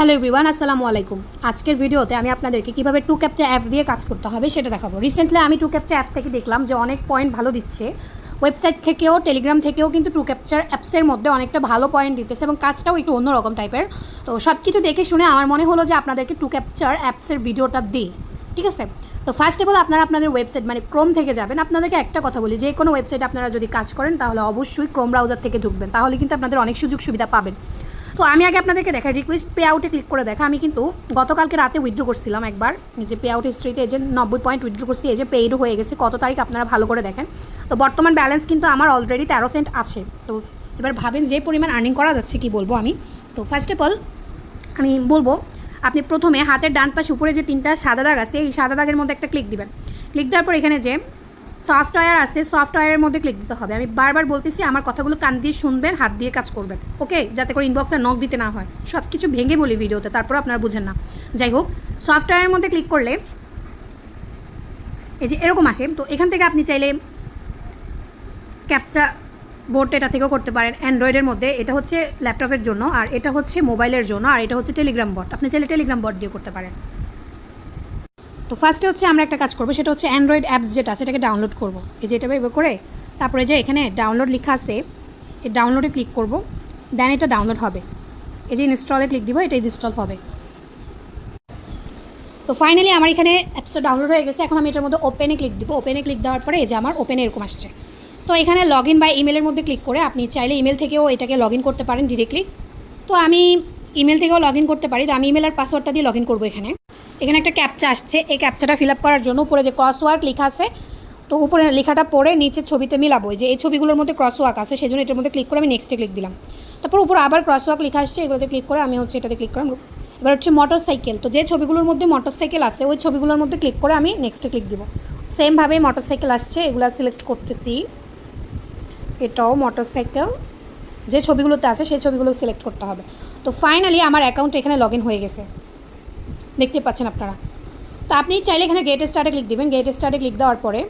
Hello everyone, আসসালামু আলাইকুম। আজকের ভিডিওতে আমি আপনাদেরকে কীভাবে টু ক্যাপচা অ্যাপ দিয়ে কাজ করতে হবে সেটা দেখাবো। রিসেন্টলি আমি টু ক্যাপচা অ্যাপ থেকে দেখলাম যে অনেক পয়েন্ট ভালো দিচ্ছে। ওয়েবসাইট থেকেও টেলিগ্রাম থেকেও কিন্তু টু ক্যাপচার অ্যাপসের মধ্যে অনেকটা ভালো পয়েন্ট দিতেছে এবং কাজটাও একটু অন্যরকম টাইপের তো সব কিছু দেখে শুনে আমার মনে হলো যে আপনাদেরকে টু ক্যাপচার অ্যাপসের ভিডিওটা দিই, ঠিক আছে? তো ফার্স্ট অফ অল আপনারা আপনাদের ওয়েবসাইট মানে ক্রোম থেকে যাবেন। আপনাদেরকে একটা কথা বলি যে কোনো ওয়েবসাইট আপনারা যদি কাজ করেন, তাহলে অবশ্যই ক্রোম ব্রাউজার থেকে ঢুকবেন। তাহলে কিন্তু আপনাদের অনেক সুযোগ সুবিধা পাবেন। তো আমি আগে আপনাদেরকে দেখাই রিকোয়েস্ট পে আউটে ক্লিক করে দেখা। আমি কিন্তু গতকালকে রাতে উইথড্র করছিলাম একবার। যে পে আউট হিস্ট্রিতে এই যে নব্বই পয়েন্ট উইথড্র করছি, এই যে পেইড হয়ে গেছে, কত তারিখ আপনারা ভালো করে দেখেন। তো বর্তমান ব্যালেন্স কিন্তু আমার অলরেডি তেরো সেন্ট আছে। তো এবার ভাবেন যে পরিমাণ আর্নিং করা যাচ্ছে কি বলব আমি। তো ফার্স্ট অফ অল আমি বলব, আপনি প্রথমে হাতের ডান পাশ উপরে যে তিনটা সাদা দাগ আছে, এই সাদা দাগের মধ্যে একটা ক্লিক দিবেন। ক্লিক দেওয়ার পর এখানে যে সফটওয়্যার আছে সফটওয়্যারের মধ্যে ক্লিক দিতে হবে। আমি বারবার বলতেছি, আমার কথাগুলো কান দিয়ে শুনবেন, হাত দিয়ে কাজ করবেন ওকে যাতে করে ইনবক্সে নক দিতে না হয়। সব কিছু ভেঙে বলি ভিডিওতে, তারপর আপনারা বুঝেন না। যাই হোক সফটওয়্যারের মধ্যে ক্লিক করলে, এই যে এরকম আসে, তো এখান থেকে আপনি চাইলে ক্যাপচা বোর্ড এটা থেকেও করতে পারেন অ্যান্ড্রয়েডের মধ্যে। এটা হচ্ছে ল্যাপটপের জন্য, আর এটা হচ্ছে মোবাইলের জন্য, আর এটা হচ্ছে টেলিগ্রাম বট আপনি চাইলে টেলিগ্রাম বট দিয়ে করতে পারেন। তো ফার্স্টে হচ্ছে আমরা একটা কাজ করব, সেটা হচ্ছে অ্যান্ড্রয়েড অ্যাপস যেটা, সেটাকে ডাউনলোড করব। এই যে এটা এবার করে, তারপরে যে এখানে ডাউনলোড লেখা আছে, এই ডাউনলোডে ক্লিক করব দেন এটা ডাউনলোড হবে। এই যে ইনস্টলে ক্লিক দিব এটা ইনস্টল হবে। তো ফাইনালি আমার এখানে অ্যাপসটা ডাউনলোড হয়ে গেছে, এখন আমি এটার মধ্যে ওপেনে ক্লিক দিব। ওপেনে ক্লিক দেওয়ার পরে এই যে আমার ওপেনে এরকম আসছে। তো এখানে লগ ইন বা ইমেলের মধ্যে ক্লিক করে, আপনি চাইলে ইমেল থেকেও এটাকে লগ ইন করতে পারেন ডিরেক্টলি তো আমি ইমেল থেকেও লগ ইন করতে পারি, তো আমি ইমেল আর পাসওয়ার্ডটা দিয়ে লগ ইন করব এখানে। এখানে একটা ক্যাপচা আসছে। এই ক্যাপচাটা ফিল আপ করার জন্য উপরে যে ক্রসওয়ার্ক লেখা আছে, তো উপরে লেখাটা পড়ে নিচে ছবিতে মিলাবো। যে এই ছবিগুলোর মধ্যে ক্রসওয়ার্ক আছে সেই জন্য এটার মধ্যে ক্লিক করে আমি নেক্সটে ক্লিক দিলাম। তারপর উপর আবার ক্রসওয়ার্ক লেখা আসছে, এগুলোতে ক্লিক করে আমি হচ্ছে এটাতে ক্লিক করলাম। এবার হচ্ছে মোটর সাইকেল তো যে ছবিগুলোর মধ্যে মোটর সাইকেল আছে, ওই ছবিগুলোর মধ্যে ক্লিক করে আমি নেক্সটে ক্লিক দিব। সেমভাবে মোটর সাইকেল আসছে, এগুলো সিলেক্ট করতেছি। এটাও মোটর সাইকেল যে ছবিগুলোতে আছে, সেই ছবিগুলো সিলেক্ট করতে হবে। তো ফাইনালি আমার অ্যাকাউন্ট এখানে লগ হয়ে গেছে। দেখতে পাচ্ছেন আপনারা। তো আপনি চাইলে এখানে গেট স্টার্টে ক্লিক দেবেন। গেট স্টার্টে ক্লিক দেওয়ার পরে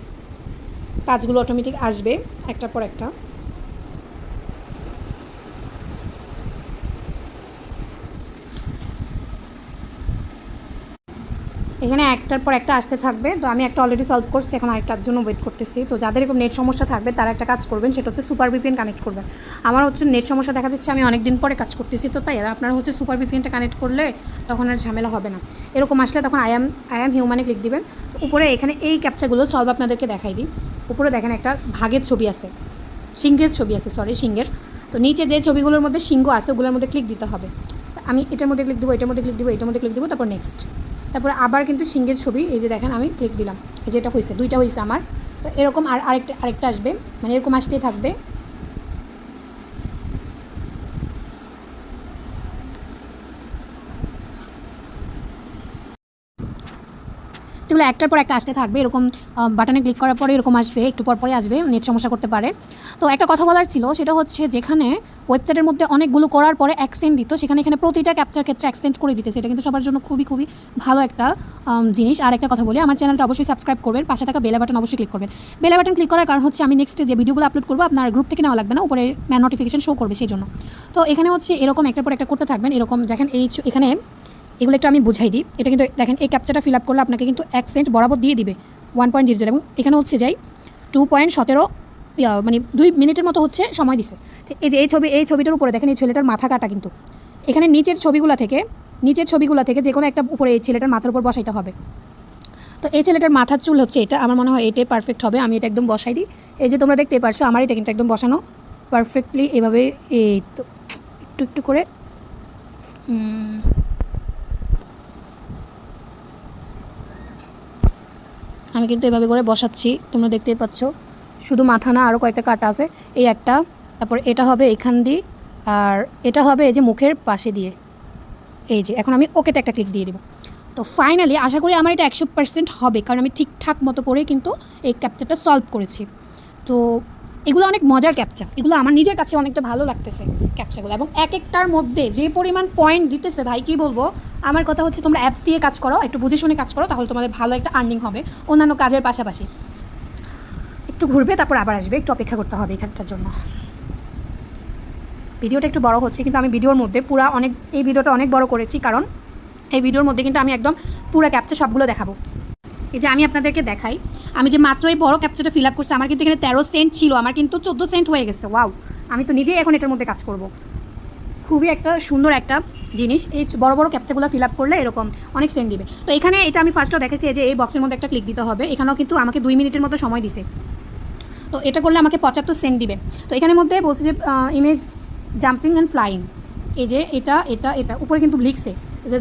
কাজগুলো অটোমেটিক আসবে, একটার পর একটা। এখানে একটার পর একটা আসতে থাকবে। তো আমি একটা অলরেডি সলভ করছি, এখন আরেকটার জন্য ওয়েট করতেছি। তো যাদের এরকম নেট সমস্যা থাকবে, তারা একটা কাজ করবেন, সেটা হচ্ছে সুপার ভিপিএন কানেক্ট করবেন আমার হচ্ছে নেট সমস্যা দেখা দিচ্ছে, আমি অনেক দিন পরে কাজ করতেছি তো তাই। আপনারা হচ্ছে সুপার ভিপিএনটা কানেক্ট করলে তখন আর ঝামেলা হবে না। এরকম আসলে তখন আই এম আই এম হিউম্যানে ক্লিক দিবেন। তো উপরে এখানে এই ক্যাপচাগুলো সলভ আপনাদেরকে দেখাই দিই। উপরে দেখেন একটা ভাগের ছবি আছে। সিংহের ছবি আছে সরি সিংহের। তো নিচে যে ছবিগুলোর মধ্যে সিংহ আছে, ওগুলোর মধ্যে ক্লিক দিতে হবে। আমি এটার মধ্যে ক্লিক দেবো, এটার মধ্যে ক্লিক দেবো, এটার মধ্যে ক্লিক দেবো, তারপর নেক্সট তারপরে আবার কিন্তু সিংহের ছবি, এই যে দেখেন আমি ক্লিক দিলাম। এই যে এটা হয়েছে দুইটা হয়েছে আমার। তো এরকম আর আরেকটা আরেকটা আসবে। মানে এরকম আসতেই থাকবে। এগুলো একটার পর একটা আসতে থাকবে, এরকম বাটনে ক্লিক করার পরে এরকম আসবে, একটু পর পরে আসবে, নেট সমস্যা করতে পারে। তো একটা কথা বলার ছিল, সেটা হচ্ছে যেখানে ওয়েবসাইটের মধ্যে অনেকগুলো করার পরে অ্যাকসেন্ট দিত, সেখানে এখানে প্রতিটা ক্যাপচার ক্ষেত্রে অ্যাকসেন্ট করে দিতে, সেটা কিন্তু সবার জন্য খুবই খুবই ভালো একটা জিনিস। আর একটা কথা বলি, আমার চ্যানেলটা অবশ্যই সাবস্ক্রাইব করবেন, পাশে থাকা বেলা বাটন অবশ্যই ক্লিক করবেন। বেলা বাটন ক্লিক করার কারণ হচ্ছে আমি নেক্সট যে ভিডিওগুলো আপলোড করব, আপনার গ্রুপ থেকে নেওয়া লাগবে না, উপরে নোটিফিকেশন শো করবে, সেই জন্য। তো এখানে হচ্ছে এরকম একটার পর একটা করতে থাকবেন, এরকম দেখেন এই এখানে এগুলো একটু আমি বুঝাই দিই। এটা কিন্তু দেখেন, এই ক্যাপচাটা ফিল আপ করলে আপনাকে কিন্তু এক সেন্ট বরাবর দিয়ে দিবে। ওয়ান পয়েন্ট জিরো জিরো এবং এখানে হচ্ছে যাই টু পয়েন্ট সতেরো মানে দুই মিনিটের মতো হচ্ছে সময় দিছে। এই যে এই ছবি, এই ছবিটার উপরে দেখেন এই ছেলেটার মাথা কাটা কিন্তু। এখানে নিচের ছবিগুলো থেকে, নিচের ছবিগুলো থেকে যে কোনো একটা উপরে এই ছেলেটার মাথার উপর বসাইতে হবে। তো এই ছেলেটার মাথার চুল হচ্ছে এটা, আমার মনে হয় এটাই পারফেক্ট হবে, আমি এটা একদম বসাই দিই। এই যে তোমরা দেখতে পারছ, আমার এটা কিন্তু একদম বসানো পারফেক্টলি এভাবে, এই তো, একটু একটু করে আমি কিন্তু এভাবে করে বসাচ্ছি, তোমরা দেখতেই পাচ্ছ। শুধু মাথা না আরও কয়েকটা কাটা আছে। এই একটা, তারপর এটা হবে এখান দিয়ে, আর এটা হবে এই যে মুখের পাশে দিয়ে। এই যে, এখন আমি ওকেতে একটা ক্লিক দিয়ে দেবো। তো ফাইনালি আশা করি আমার এটা একশো পার্সেন্ট হবে, কারণ আমি ঠিকঠাক মতো করেই কিন্তু এই ক্যাপচারটা সলভ করেছি। তো এগুলো অনেক মজার ক্যাপচা এগুলো আমার নিজের কাছে অনেকটা ভালো লাগতেছে ক্যাপচাগুলো এবং এক একটার মধ্যে যে পরিমাণ পয়েন্ট দিতেছে, ভাই, কী বলব? আমার কথা হচ্ছে তোমরা অ্যাপস দিয়ে কাজ করো, একটু বুঝে শুনে কাজ করো, তাহলে তোমাদের ভালো একটা আর্নিং হবে। অন্যান্য কাজের পাশাপাশি। একটু ঘুরবে, তারপর আবার আসবে। একটু অপেক্ষা করতে হবে এখানটার জন্য। ভিডিওটা একটু বড় হচ্ছে, কিন্তু আমি ভিডিওর মধ্যে পুরো অনেক, এই ভিডিওটা অনেক বড় করেছি, কারণ এই ভিডিওর মধ্যে কিন্তু আমি একদম পুরো ক্যাপচা সবগুলো দেখাবো। এই যে আমি আপনাদেরকে দেখাই। আমি যে মাত্র এই বড় ক্যাপচারটা ফিল আপ করছি, আমার কিন্তু এখানে তেরো সেন্ট ছিল, আমার কিন্তু চোদ্দ সেন্ট হয়ে গেছে ওয়াও আমি তো নিজেই এখন এটার মধ্যে কাজ করব। খুবই একটা সুন্দর একটা জিনিস, এই বড় বড় ক্যাপচারগুলো ফিল আপ করলে এরকম অনেক সেন্ট দিবে। তো এখানে এটা আমি ফার্স্টও দেখেছি যে এই বক্সের মধ্যে একটা ক্লিক দিতে হবে, এখানেও কিন্তু আমাকে দুই মিনিটের মতো সময় দিছে। তো এটা করলে আমাকে পঁচাত্তর সেন্ট দিবে। তো এখানের মধ্যে বলছে যে ইমেজ জাম্পিং অ্যান্ড ফ্লাইং এই যে এটা এটা এটা, উপরে কিন্তু লিখছে।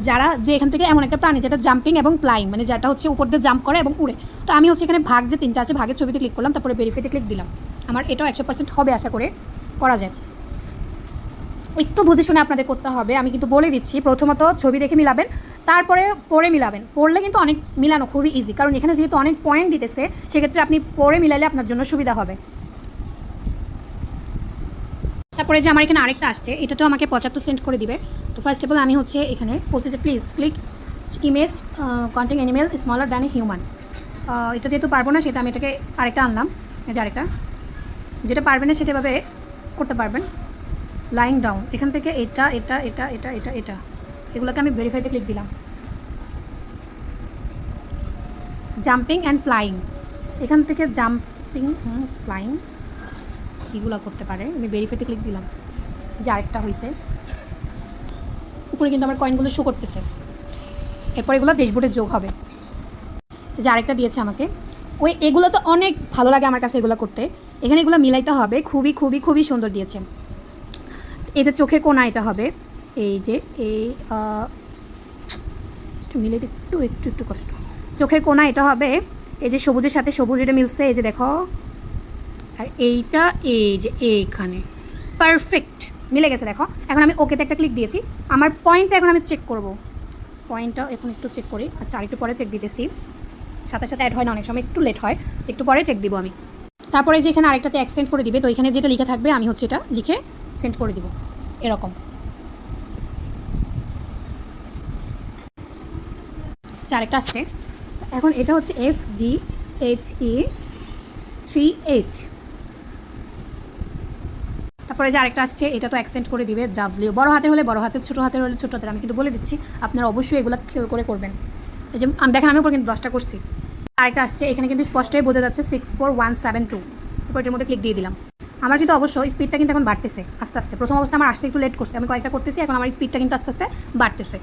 যারা যে এখান থেকে এমন একটা প্রাণী, যেটা জাম্পিং এবং প্লাইং মানে যেটা হচ্ছে উপর দিয়ে জাম্প করে এবং উড়ে। তো আমি হচ্ছে এখানে ভাগ যে তিনটা আছে, ভাগের ছবিতে ক্লিক করলাম, তারপরে ভেরিফাইতে ক্লিক দিলাম। আমার এটাও একশো পার্সেন্ট হবে আশা করে করা যায়। একটু বুঝে শুনে আপনাদের করতে হবে, আমি কিন্তু বলে দিচ্ছি। প্রথমত ছবি দেখে মিলাবেন, তারপরে পরে মিলাবেন। পড়লে কিন্তু অনেক মিলানো খুবই ইজি কারণ এখানে যেহেতু অনেক পয়েন্ট দিতেছে, সেক্ষেত্রে আপনি পরে মিলালে আপনার জন্য সুবিধা হবে। তারপরে যে আমার এখানে আরেকটা আসছে এটা তো আমাকে পঁচাত্তর সেন্ট করে দিবে। তো ফার্স্ট অফ অল আমি হচ্ছে এখানে বলছি যে please click image content animal smaller than a human এটা যেহেতু পারব না সেটা আমি এটাকে আরেকটা আনলাম। এই যে আরেকটা। যেটা পারবেন না সেটা এভাবে করতে পারবেন। লাইং ডাউন এখান থেকে এটা এটা এটা এটা এটা এটা। এগুলোকে আমি ভেরিফাইতে ক্লিক দিলাম। জাম্পিং অ্যান্ড ফ্লাইং এখান থেকে জাম্পিং ফ্লাইং এগুলো করতে পারে। আমি ভেরিফাইতে ক্লিক দিলাম যে আরেকটা হয়েছে উপরে কিন্তু আমার কয়েনগুলো শো করতেছে। এরপর এগুলো ড্যাশবোর্ডে যোগ হবে। যে আরেকটা দিয়েছে আমাকে। ওই এগুলো তো অনেক ভালো লাগে আমার কাছে এগুলো করতে। এখানে এগুলো মিলাইতে হবে। খুবই খুবই খুবই সুন্দর দিয়েছে। এই যে চোখের কোনা এটা হবে। এই যে এই একটু মিলে একটু একটু একটু কষ্ট। চোখের কোনা এটা হবে। এই যে সবুজের সাথে সবুজ এটা মিলছে। এই যে দেখো। আর এইটা এই যে এইখানে। পারফেক্ট মিলে গেছে দেখো। এখন আমি ওকেতে একটা ক্লিক দিয়েছি। আমার পয়েন্টটা এখন আমি চেক করব। পয়েন্টটা এখন একটু চেক করি। আচ্ছা আরেকটু পরে চেক দিতেছি। সাথে সাথে অ্যাড হয় না অনেক সময় একটু লেট হয়। একটু পরে চেক দিব আমি। তারপরে যে এখানে আরেকটাতে অ্যাক্সেন্ট করে দিবে তো এখানে যেটা লিখে থাকবে আমি হচ্ছে এটা লিখে সেন্ড করে দিব। এরকম। আচ্ছা, আরেকটা আসছে। এখন এটা হচ্ছে F D H E three H তারপরে যে আরেকটা আসছে, এটা তো অ্যাকসেন্ট করে দিবে ডাব্লিউ বড় হাতের হলে বড় হাতের, ছোটো হাতের হলে ছোটো হাতের। আমি কিন্তু বলে দিচ্ছি, আপনারা অবশ্যই এগুলো খেয়াল করে করবেন। এই যে, আমি দেখেন আমি উপর কিন্তু দশটা করছি। আরেকটা আসছে, এখানে কিন্তু স্পষ্টই বোঝা যাচ্ছে six four one seven two তারপর এটার মধ্যে ক্লিক দিয়ে দিলাম। আমার কিন্তু অবশ্যই স্পিডটা কিন্তু এখন বাড়তেছে, আস্তে আস্তে। প্রথম অবস্থা আমার আসতে একটু লেট করছে, আমি কয়েকটা করতেছি, এখন আমার স্পিডটা কিন্তু আস্তে আস্তে বাড়তেছে।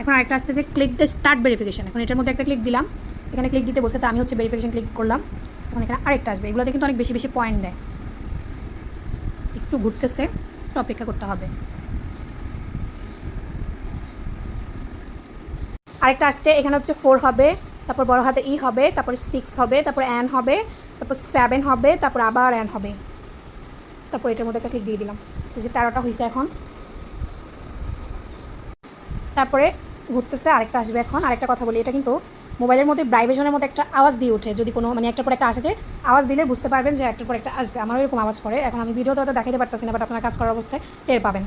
এখন আরেকটা আসছে যে ক্লিক দ্য স্টার্ট ভেরিফিকেশন এখন এটার মধ্যে একটা ক্লিক দিলাম। এখানে ক্লিক দিতে বলছে, তো আমি হচ্ছে ভেরিফিকেশন ক্লিক করলাম। এখন এখানে আরেকটা আসবে। এগুলোতে কিন্তু অনেক বেশি বেশি পয়েন্ট দেয়। একটু ঘুরতেছে অপেক্ষা করতে হবে। আরেকটা আসছে, এখানে হচ্ছে ফোর হবে, তারপর বড় হাতে ই হবে, তারপর সিক্স হবে, তারপর অ্যান হবে, তারপর সেভেন হবে, তারপর আবার অ্যান হবে। তারপর এটার মধ্যে একটা ক্লিক দিয়ে দিলাম। এই যে তেরোটা হয়েছে এখন। তারপরে ঘুরতেছে, আরেকটা আসবে এখন। আরেকটা কথা বলি, এটা কিন্তু মোবাইলের মধ্যে ভাইব্রেশনের মধ্যে একটা আওয়াজ দিয়ে ওঠে, যদি কোনো মানে একটার পর একটা আসে যে আওয়াজ দিলে বুঝতে পারবেন যে একটার পর একটা আসবে। আমারও এরকম আওয়াজ করে এখন আমি ভিডিওতে হয়তো দেখাতে পারতেছি না বাট আপনার কাজ করার অবস্থায় টের পাবেন।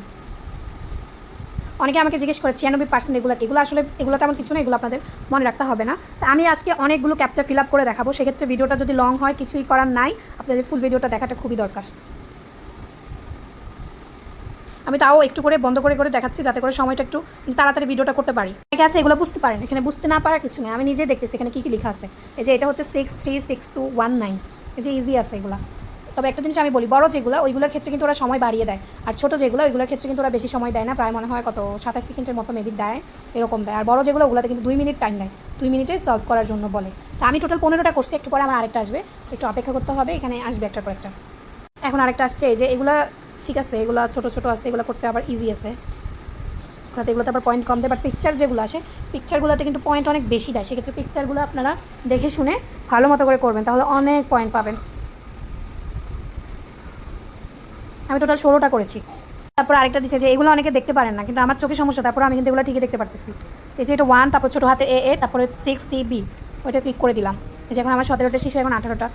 অনেকে আমাকে জিজ্ঞেস করে, ছিয়ানব্বই পার্সেন্ট এগুলো এগুলো আসলে, এগুলো তেমন কিছু না, এগুলো আপনাদের মনে রাখতে হবে না। তো আমি আজকে অনেকগুলো ক্যাপচার ফিল আপ করে দেখাবো, সেক্ষেত্রে ভিডিওটা যদি লং হয়, কিছুই করার নাই, আপনাদের ফুল ভিডিওটা দেখাটা খুবই দরকার। আমি তাও একটু করে বন্ধ করে করে দেখাচ্ছি, যাতে করে সময়টা একটু তাড়াতাড়ি ভিডিওটা করতে পারি। ঠিক আছে, এগুলো বুঝতে পারেন। এখানে বুঝতে না পারার কিছু নেই। আমি নিজে দেখতেছি এখানে কী কী লেখা আছে। এই যে এটা হচ্ছে six three six two one nine এই যে ইজি আছে এগুলো। তবে একটা জিনিস আমি বলি, বড় যেগুলো, ওইগুলোর ক্ষেত্রে কিন্তু ওরা সময় বাড়িয়ে দেয়। আর ছোটো যেগুলো, ওইগুলোর ক্ষেত্রে কিন্তু ওরা বেশি সময় দেয় না। প্রায় মনে হয় কত, সাতাশ সেকেন্ডের মতো মেবি দেয়। এরকম দেয়। আর বড় যেগুলো, ওগুলোতে কিন্তু দুই মিনিট টাইম নেয়। দুই মিনিটে সলভ করার জন্য বলে। তা আমি টোটাল পনেরোটা করছি। একটু পরে আমার আরেকটা আসবে। একটু অপেক্ষা করতে হবে। এখানে আসবে একটা পর একটা। এখন আরেকটা আসছে। যে এগুলো ঠিক আছে, এগুলো ছোটো ছোটো আছে, এগুলো করতে আবার ইজি আছে। ওগুলোতে এগুলোতে আবার পয়েন্ট কম দেয় বাট পিকচার যেগুলো আসে পিকচারগুলোতে কিন্তু পয়েন্ট অনেক বেশি দেয়। সেক্ষেত্রে পিকচারগুলো আপনারা দেখে শুনে ভালো মতো করে করবেন, তাহলে অনেক পয়েন্ট পাবেন। আমি টোটাল ষোলোটা করেছি। তারপর আরেকটা দিচ্ছে যে এগুলো অনেকে দেখতে পারেন না, কিন্তু আমার চোখে সমস্যা, তারপর আমি কিন্তু এগুলো ঠিকই দেখতে পারতেছি। এই যে এটা ওয়ান তারপর ছোটো হাতে এ এ তারপরে সিক্স সি বি ওইটা ক্লিক করে দিলাম। এই যে এখন আমার সতেরোটা শিশু, এখন আঠারোটা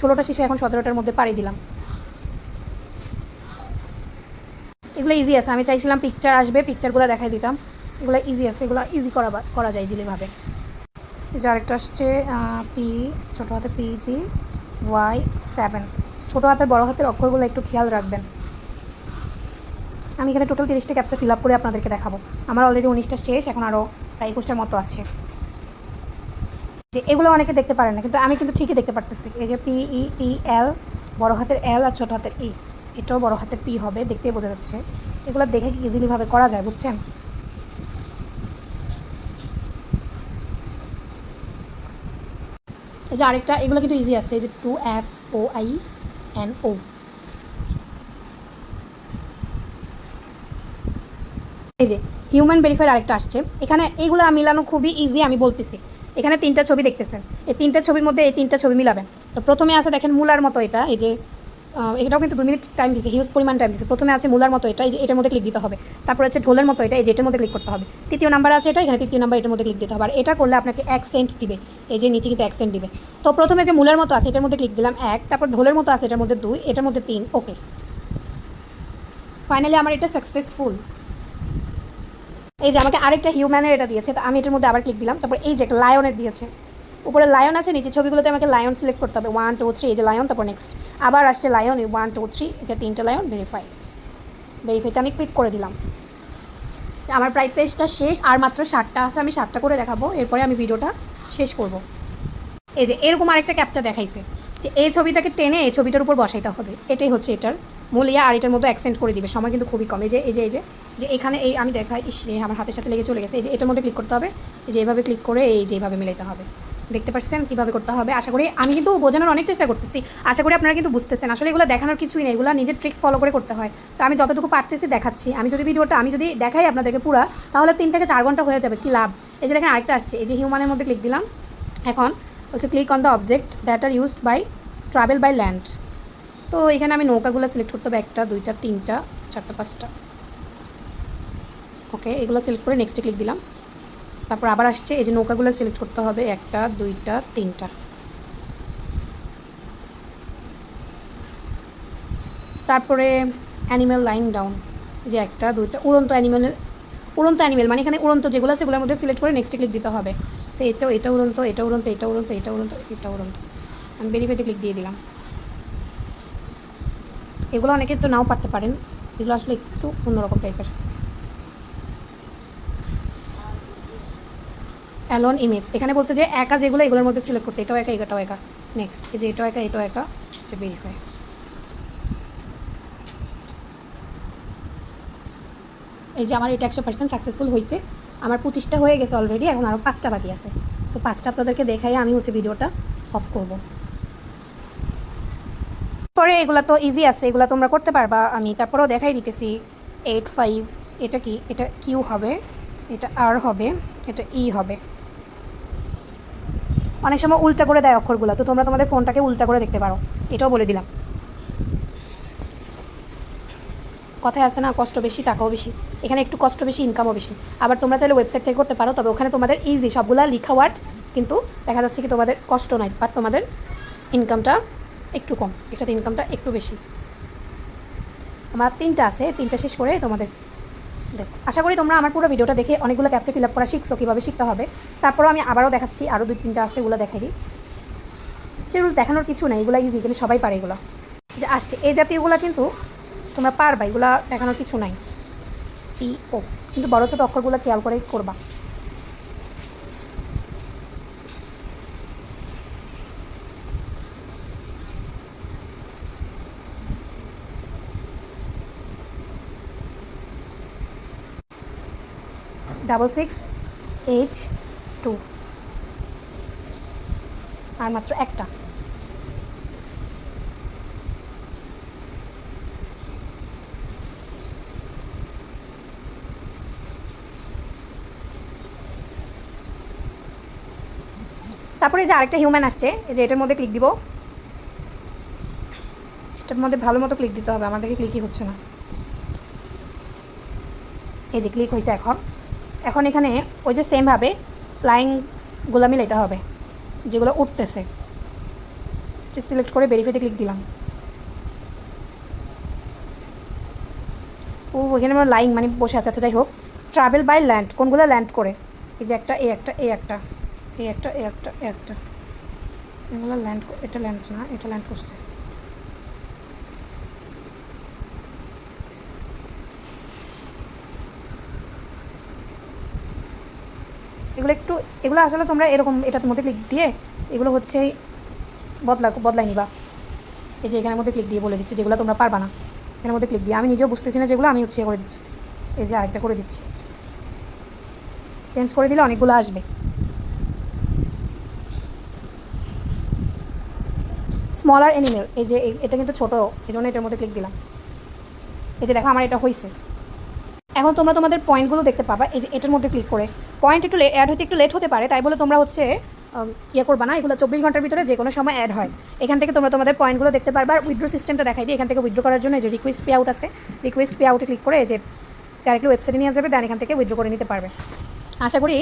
ষোলোটা শিশু এখন সতেরোটার মধ্যে পাড়ি দিলাম। এগুলো ইজি আছে। আমি চাইছিলাম পিকচার আসবে পিকচারগুলো দেখাই দিতাম। এগুলো ইজি আছে, এগুলো ইজি করা করা যায় ইজিলিভাবে এই যে আরেকটা আসছে পি ছোটো হাতে পি জি ওয়াই সেভেন ছোটো হাতের, বড় হাতের অক্ষরগুলো একটু খেয়াল রাখবেন। আমি এখানে টোটাল তিরিশটা ক্যাপচা ফিল আপ করে আপনাদেরকে দেখাবো। আমার অলরেডি উনিশটা শেষ, এখন আরও প্রায় একুশটার মতো আছে। যে এগুলো অনেকে দেখতে পারে না, কিন্তু আমি কিন্তু ঠিকই দেখতে পারতেছি। এই যে পি ই পি এল বড় হাতের এল আর ছোটো হাতের ই এটাও বড় হাতে পি হবে, দেখতেই বোঝা যাচ্ছে। এগুলো দেখে ইজিলিভাবে করা যায়, বুঝছেন? এই যে আরেকটা, এগুলো কিন্তু ইজি আছে, এই যে two F O I N O এই যে হিউম্যান ভেরিফায়ার আরেকটা আসছে। এখানে এইগুলো মিলানো খুবই ইজি আমি বলতেছি। এখানে তিনটা ছবি দেখতেছেন। এই তিনটা ছবির মধ্যে এই তিনটা ছবি মিলাবেন। তো প্রথমে আছে দেখেন মুলার মতো এটা, এই যে এটাও কিন্তু দু মিনিট টাইম দিচ্ছে হিউজ পরিমাণ টাইম দিচ্ছে প্রথমে আছে মুলার মতো এটা এটার মধ্যে ক্লিক দিতে হবে। তারপর আছে ঢোলের মতো এটা, এই যে এটার মধ্যে ক্লিক করতে হবে। তৃতীয় নাম্বার আছে এটা, এখানে তৃতীয় নাম্বার এটার মধ্যে ক্লিক দিতে হবে। আর এটা করলে আপনাকে এক সেন্ট দিবে, এই যে নিচে কিন্তু এক সেন্ট দিবে। তো প্রথমে যে মুলার মতো আছে, এটার মধ্যে ক্লিক দিলাম এক, তারপর ঢোলের মতো আছে, এটার মধ্যে দুই, এটার মধ্যে তিন ওকে ফাইনালি আমার এটা সাকসেসফুল এই যে আমাকে আরেকটা হিউম্যানের এটা দিয়েছে, তো আমি এটার মধ্যে আবার ক্লিক দিলাম, তারপর এই যে একটা লায়নের দিয়েছে। উপরে লায়ন আছে, নিচে ছবিগুলোতে আমাকে লায়ন সিলেক্ট করতে হবে। ওয়ান টু থ্রি এই যে লায়ন তারপর নেক্সট আবার আসছে লায়ন ওয়ান টু থ্রি এটা তিনটে লায়ন ভেরিফাই ভেরিফাইতে আমি ক্লিক করে দিলাম। যে আমার প্রায় পেজটা শেষ, আর মাত্র ষাটটা আছে, আমি ষাটটা করে দেখাবো। এরপরে আমি ভিডিওটা শেষ করব। এই যে, এরকম আরেকটা ক্যাপচা দেখাইছে। যে এই ছবিটাকে টেনে এই ছবিটার উপর বসাইতে হবে। এটাই হচ্ছে এটার মূল ইয়া, আর এটার মধ্যে অ্যাকসেন্ট করে দিবে। সময় কিন্তু খুবই কম। এই যে এই যে এই যে যে এখানে এই আমি দেখাই, ইস আমার হাতের সাথে লেগে চলে গেছে। এই যে, এটার মধ্যে ক্লিক করতে হবে। এই যে, এইভাবে ক্লিক করে এই যে, এইভাবে মিলাইতে হবে। দেখতে পাচ্ছেন কীভাবে করতে হবে। আশা করি আমি কিন্তু বোঝানোর অনেক চেষ্টা করতেছি। আশা করি আপনারা কিন্তু বুঝতেছেন। আসলে এগুলো দেখানোর কিছুই নেই। এগুলো নিজের ট্রিক্স ফলো করে করতে হয়। তো আমি যতটুকু পারতেছি দেখাচ্ছি। আমি যদি ভিডিওটা আমি যদি দেখাই আপনাদেরকে পুরা, তাহলে তিন থেকে চার ঘণ্টা হয়ে যাবে। কি লাভ? এই যে দেখেন আরেকটা আসছে। এই যে হিউম্যানের মধ্যে ক্লিক দিলাম। এখন হচ্ছে click on the object that are used by travel by land তো এখানে আমি নৌকাগুলো সিলেক্ট করতে হবে। একটা, দুইটা, তিনটা, চারটা, পাঁচটা। ওকে এগুলো সিলেক্ট করে নেক্সটে ক্লিক দিলাম। তারপর আবার আসছে, এই যে নৌকাগুলো সিলেক্ট করতে হবে, একটা, দুইটা, তিনটা। তারপরে অ্যানিমেল লাইং ডাউন যে একটা, দুইটা, উড়ন্ত অ্যানিমেল উড়ন্ত অ্যানিমেল মানে এখানে উড়ন্ত যেগুলো আছে সেগুলোর মধ্যে সিলেক্ট করে নেক্সটে ক্লিক দিতে হবে। তো এটাও এটা উড়ন্ত এটা উড়ন্ত এটা উড়ন্ত এটা উড়ন্ত এটা উড়ন্ত। আমি বেরিফাইতে ক্লিক দিয়ে দিলাম। এগুলো অনেকে তো নাও পারতে পারেন, এগুলো আসলে একটু অন্যরকম টাইপের অ্যালন ইমেজ এখানে বলছে যে একা যেগুলো, এগুলোর মধ্যে সিলেক্ট করতে। এটাও একা এটাও একা। নেক্সট এই যে এটাও একা এটাও একা। হচ্ছে ভেরিফাই এই যে আমার এটা একশো পার্সেন্ট সাকসেসফুল হয়েছে আমার পঁচিশটা হয়ে গেছে অলরেডি এখন আরও পাঁচটা বাকি আছে। তো পাঁচটা আপনাদেরকে দেখাই, আমি হচ্ছে ভিডিওটা অফ করব। পরে এগুলো তো ইজি আছে, এগুলো তোমরা করতে পারবা। আমি তারপরেও দেখাই দিতেছি। এইট ফাইভ এটা কি? এটা কিউ হবে, এটা আর হবে, এটা ই হবে। অনেক সময় উল্টা করে দেয় অক্ষরগুলো। তো তোমরা তোমাদের ফোনটাকে উল্টা করে দেখতে পারো। এটাও বলে দিলাম। কথায় আছে না, কষ্ট বেশি, টাকাও বেশি। এখানে একটু কষ্ট বেশি ইনকামও বেশি। আবার তোমরা চাইলে ওয়েবসাইট থেকে করতে পারো, তবে ওখানে তোমাদের ইজি সবগুলা লিখা ওয়ার্ড কিন্তু দেখা যাচ্ছে কি তোমাদের কষ্ট নাই বাট তোমাদের ইনকামটা একটু কম। এটাতে ইনকামটা একটু বেশি। আমার তিনটা আছে, তিনটা শেষ করে তোমাদের আশা করি তোমরা আমার পুরো ভিডিওটা দেখে অনেকগুলো ক্যাপচা ফিল আপ করা শিখছো কীভাবে শিখতে হবে। তারপরও আমি আবারও দেখাচ্ছি, আরও দুই তিনটা আছে, এগুলো দেখাই দিই। সেগুলো দেখানোর কিছু নেই, এগুলো ইজি কিন্তু সবাই পারে এগুলো। যে আসছে, এই জাতীয়গুলো কিন্তু তোমরা পারবা, এগুলো দেখানোর কিছু নাই। ই ও কিন্তু বড়ো ছোটো অক্ষরগুলো খেয়াল করে করবা। ডাবল সিক্স এইচ টু আর মাত্র একটা। তারপরে যে আরেকটা হিউম্যান আসছে, এই যে এটার মধ্যে ক্লিক দিব। এটার মধ্যে ভালো মতো ক্লিক দিতে হবে, আমাদেরকে ক্লিকই হচ্ছে না। এই যে ক্লিক হয়েছে এখন। এখন এখানে ওই যে সেমভাবে ফ্লাইং গোলামি লেতে হবে, যেগুলো উঠতেছে। সিলেক্ট করে ভেরিফাইতে ক্লিক দিলাম। ও ওইখানে আমার লাইন মানে বসে আছে। আচ্ছা যাই হোক। ট্রাভেল বাই ল্যান্ড কোনগুলো ল্যান্ড করে? এই যে একটা, এ একটা এ একটা এই একটা, এ একটা এ একটা। এগুলো ল্যান্ড এটা ল্যান্ড না, এটা ল্যান্ড করছে। এগুলো একটু, এগুলো আসলে তোমরা এরকম এটার মধ্যে ক্লিক দিয়ে এগুলো হচ্ছে বদলা, বদলাই নিবা। এই যে এখানের মধ্যে ক্লিক দিয়ে বলে দিচ্ছি যেগুলো তোমরা পারবা না। এখানের মধ্যে ক্লিক দিয়ে। আমি নিজেও বুঝতেছি না যেগুলো, আমি হচ্ছে করে দিচ্ছি। এই যে আরেকটা করে দিচ্ছি। চেঞ্জ করে দিলে অনেকগুলো আসবে। স্মলার অ্যানিমেল এই যে এটা কিন্তু ছোটো এই জন্য এটার মধ্যে ক্লিক দিলাম। এই যে দেখো, আমার এটা হয়েছে এখন তোমরা তোমাদের পয়েন্টগুলো দেখতে পাবা। এই যে এটার মধ্যে ক্লিক করে। পয়েন্ট একটু অ্যাড হতে একটু লেট হতে পারে, তাই বলে তোমরা হচ্ছে ইয়ে করবা না, এগুলো চব্বিশ ঘণ্টার ভিতরে যে কোনো সময় অ্যাড হয়। এখান থেকে তোমরা তোমাদের পয়েন্টগুলো দেখতে পারবা, আর উইড্রো সিস্টেমটা দেখাই দিই, এখান থেকে উইড্রো করার জন্য যে রিকোয়েস্ট পে আউট আছে রিকোয়েস্ট পে আউটে ক্লিক করে যে ডাইরেক্টলি ওয়েবসাইটে নিয়ে যাবে দেন এখান থেকে উইড্রো করে নিতে পারবে। আশা করি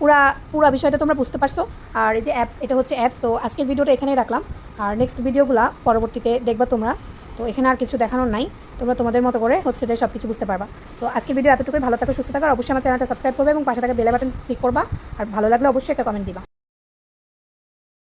পুরা পুরা বিষয়টা তোমরা বুঝতে পারছ। আর এই যে অ্যাপস এটা হচ্ছে অ্যাপস তো আজকের ভিডিওটা এখানেই রাখলাম। আর নেক্সট ভিডিওগুলো পরবর্তীতে দেখবা তোমরা। তো এখানে আর কিছু দেখানোর নাই। তোমরা তোমাদের মতো করে হচ্ছে যে সব কিছু বুঝতে পারবা। তো আজকে ভিডিও এতটুকুই। ভালো থাকো, সুস্থ থাকো অবশ্যই আমার চ্যানেলটা সাবস্ক্রাইব করবে এবং পাশে থাকা বেল বাটন ক্লিক করবা। আর ভালো লাগলে অবশ্যই একটা কমেন্ট দিবা।